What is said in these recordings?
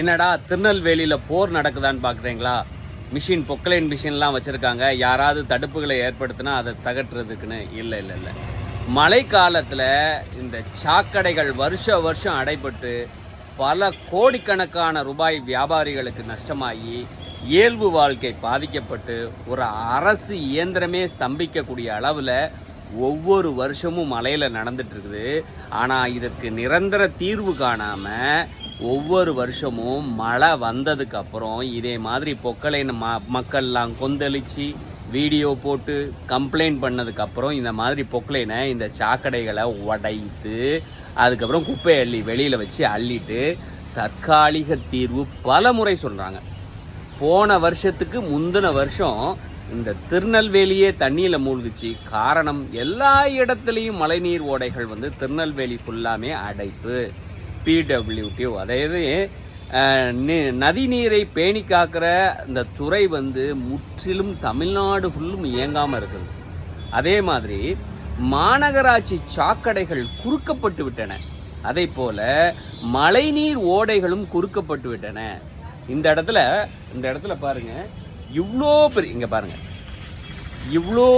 என்னடா திருநெல்வேலியில் போர் நடக்குதான்னு பார்க்குறீங்களா மிஷின் பொக்கலைன் மிஷின்லாம் வச்சுருக்காங்க. யாராவது தடுப்புகளை ஏற்படுத்தினா அதை தகட்டுறதுக்குன்னு இல்லை இல்லை இல்லை. மழை காலத்தில் இந்த சாக்கடைகள் வருஷ வருஷம் அடைபட்டு பல கோடிக்கணக்கான ரூபாய் வியாபாரிகளுக்கு நஷ்டமாகி இயல்பு வாழ்க்கை பாதிக்கப்பட்டு ஒரு அரசு இயந்திரமே ஸ்தம்பிக்கக்கூடிய அளவில் ஒவ்வொரு வருஷமும் மழையில் நடந்துட்டு இருக்குது. ஆனால் இதற்கு நிரந்தர தீர்வு காணாமல் ஒவ்வொரு வருஷமும் மழை வந்ததுக்கப்புறம் இதே மாதிரி பொக்கலைன்னு ம மக்கள்லாம் கொந்தளித்து வீடியோ போட்டு கம்ப்ளைண்ட் பண்ணதுக்கப்புறம் இந்த மாதிரி பொக்கலைனை இந்த சாக்கடைகளை உடைத்து அதுக்கப்புறம் குப்பை அள்ளி வெளியில் வச்சு அள்ளிட்டு தற்காலிக தீர்வு பல முறை சொல்கிறாங்க போன வருஷத்துக்கு முந்தின வருஷம் இந்த திருநெல்வேலியே தண்ணியில் மூழ்கிச்சு. காரணம் எல்லா இடத்துலையும் மழைநீர் ஓடைகள் வந்து திருநெல்வேலி ஃபுல்லாமே அடைப்பு. பிடபிள்யூடி அதாவது நதி நீரை பேணி காக்கிற இந்த துறை வந்து முற்றிலும் தமிழ்நாடு ஃபுல்லும் இயங்காமல் இருக்குது. அதே மாதிரி மாநகராட்சி சாக்கடைகள் குறுக்கப்பட்டு விட்டன. அதே போல் மழைநீர் ஓடைகளும் குறுக்கப்பட்டு விட்டன. இந்த இடத்துல இந்த இடத்துல பாருங்கள் இவ்வளோ பெரிய இங்கே பாருங்கள் இவ்வளோ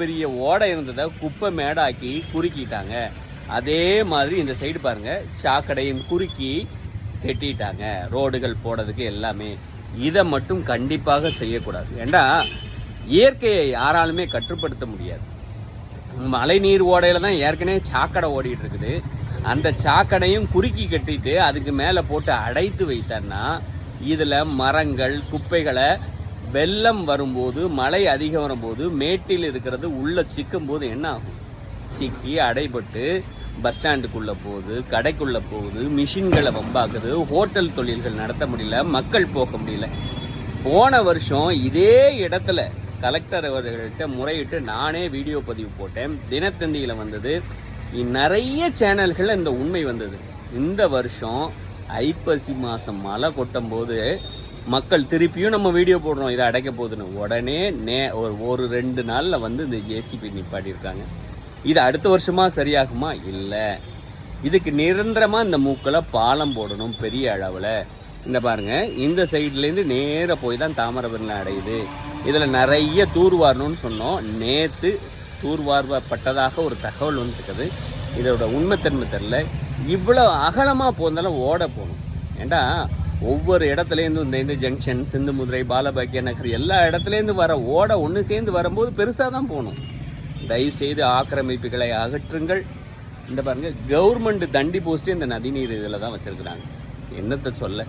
பெரிய ஓடை இருந்ததை குப்பை மேடாக்கி குறுக்கிட்டாங்க. அதே மாதிரி இந்த சைடு பாருங்க சாக்கடையும் குறுக்கி கெட்டிட்டாங்க. ரோடுகள் போடுறதுக்கு எல்லாமே. இதை மட்டும் கண்டிப்பாக செய்யக்கூடாது. ஏண்டா இயற்கையை யாராலுமே கட்டுப்படுத்த முடியாது. மழை நீர் தான் ஏற்கனவே சாக்கடை ஓடிட்டு இருக்குது. அந்த சாக்கடையும் குறுக்கி கட்டிட்டு அதுக்கு மேலே போட்டு அடைத்து வைத்தன்னா இதில் மரங்கள் குப்பைகளை வெள்ளம் வரும்போது மழை அதிகம் வரும்போது மேட்டில் இருக்கிறது உள்ளே சிக்கும் போது என்ன ஆகும்? சிக்கி அடைபட்டு பஸ் ஸ்டாண்டுக்குள்ளே போகுது கடைக்குள்ளே போகுது மிஷின்களை வம்பாக்குது ஹோட்டல் தொழில்கள் நடத்த முடியல மக்கள் போக முடியல. போன வருஷம் இதே இடத்துல கலெக்டர் அவர்கள்ட்ட முறையிட்டு நானே வீடியோ பதிவு போட்டேன். தினத்தந்தியில் வந்தது. நிறைய சேனல்களில் இந்த உண்மை வந்தது. இந்த வருஷம் ஐப்பசி மாதம் மழை கொட்டும் போது மக்கள் திருப்பியும் நம்ம வீடியோ போடுறோம் இதை அடைக்க போகுதுன்னு. உடனே நே ஒரு ஒரு ரெண்டு நாளில் வந்து இந்த ஜேசிபி நிப்பாட்டியிருக்காங்க. இது அடுத்த வருஷமா சரியாகுமா? இல்லை. இதுக்கு நிரந்தரமாக இந்த மூக்கில் பாலம் போடணும் பெரிய அளவில். இந்த பாருங்க இந்த சைட்லேருந்து நேராக போய் தான் தாமிரபரணி அடையுது. இதில் நிறைய தூர்வாரணும்னு சொன்னோம். நேற்று தூர்வார்வப்பட்டதாக ஒரு தகவல் வந்துருக்குது இதோட உண்மைத்தன்மை தெரில இவ்வளோ அகலமாக போனாலும் ஓட போகணும். ஏண்டா ஒவ்வொரு இடத்துலேருந்து இந்த இந்த ஜங்ஷன் சிந்துமுதுரை பாலபாக்கிய நகர் எல்லா இடத்துலேருந்து வர ஓட ஒன்று சேர்ந்து வரும்போது பெருசாக தான் போகணும். தயவுசெய்து ஆக்கிரமிப்புகளை அகற்றுங்கள். இந்த பாருங்கள் கவர்மெண்ட் தண்டி போஸ்ட்டு இந்த நதிநீர் இதில் தான் வச்சுருக்குறாங்க. என்னத்தை சொல்ல?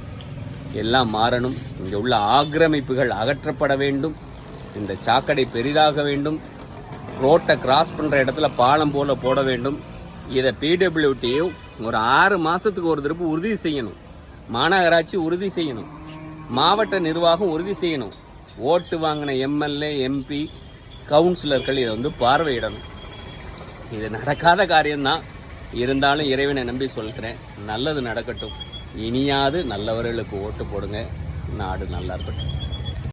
எல்லாம் மாறணும். இங்கே உள்ள ஆக்கிரமிப்புகள் அகற்றப்பட வேண்டும். இந்த சாக்கடை பெரிதாக வேண்டும். ரோட்டை கிராஸ் பண்ணுற இடத்துல பாலம் போல் போட வேண்டும். இதை பிடபிள்யூட்டியும் ஒரு ஆறு மாதத்துக்கு ஒரு திருப்பு உறுதி செய்யணும். மாநகராட்சி உறுதி செய்யணும். மாவட்ட நிர்வாகம் உறுதி செய்யணும். ஓட்டு வாங்கின எம்எல்ஏ எம்பி கவுன்சிலர்கள் இதை வந்து பார்வையிடணும். இது நடக்காத காரியம்தான். இருந்தாலும் இறைவனை நம்பி சொல்கிறேன் நல்லது நடக்கட்டும். இனியாவது நல்லவர்களுக்கு ஓட்டு போடுங்க. நாடு நல்லா இருக்கட்டும்.